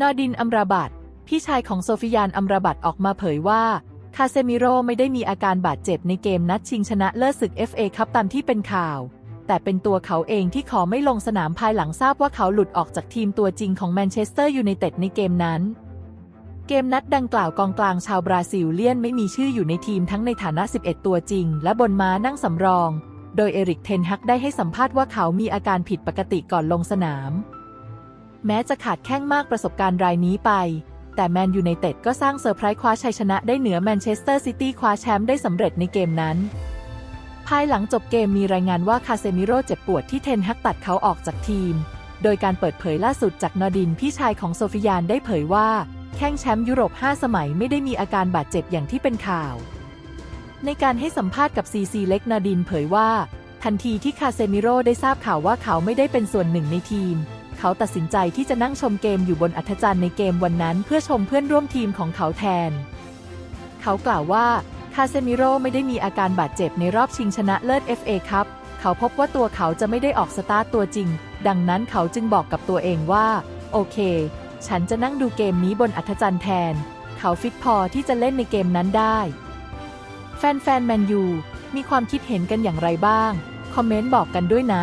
นอดินอัมราบัตพี่ชายของโซฟิยานอัมราบัตออกมาเผยว่า คาเซมิโร่ไม่ได้มีอาการบาดเจ็บในเกมนัดชิงชนะเลิศศึก FA คัพตามที่เป็นข่าว แต่เป็นตัวเขาเองที่ขอไม่ลงสนามภายหลังทราบว่าเขาหลุดออกจากทีมตัวจริงของแมนเชสเตอร์ยูไนเต็ดในเกมนั้น เกมนัดดังกล่าวกองกลางชาวบราซิลเลียนไม่มีชื่ออยู่ในทีมทั้งในฐานะ 11 ตัวจริง และบนม้านั่งสำรอง โดยเอริกเทนฮักได้ให้สัมภาษณ์ว่าเขามีอาการผิดปกติก่อนลงสนาม แม้จะขาดแข้งมากประสบการณ์รายนี้ไป แต่แมนยูไนเต็ดก็สร้างเซอร์ไพรส์คว้าชัยชนะได้เหนือแมนเชสเตอร์ซิตี้คว้าแชมป์ได้สำเร็จในเกมนั้น ภายหลังจบเกมมีรายงานว่าคาเซมิโร่เจ็บปวดที่เทนฮักตัดเขาออกจากทีม โดยการเปิดเผยล่าสุดจากนอดินพี่ชายของโซฟิยานได้เผยว่า แข้งแชมป์ยุโรป 5 สมัยไม่ได้มีอาการบาดเจ็บอย่างที่เป็นข่าว ในการให้สัมภาษณ์กับซีซีเล็กนาดินเผยว่า ทันทีที่คาเซมิโร่ได้ทราบข่าวว่าเขาไม่ได้เป็นส่วนหนึ่งในทีม เขาตัดสินใจที่จะนั่งชมเกมอยู่บนอัธจันทร์ในเกมวันนั้นเพื่อชมเพื่อนร่วมทีมของเขาแทน เขากล่าวว่าคาเซมิโร่ไม่ได้มีอาการบาดเจ็บในรอบชิงชนะเลิศ FA ครับ เขาพบว่าตัวเขาจะไม่ได้ออกสตาร์ตตัวจริง ดังนั้นเขาจึงบอกกับตัวเองว่า โอเค ฉันจะนั่งดูเกมนี้บนอัธจันทร์แทน เขาฟิตพอที่จะเล่นในเกมนั้นได้ แฟนๆแมนยูมีความคิดเห็นกันอย่างไรบ้าง คอมเมนต์บอกกันด้วยนะ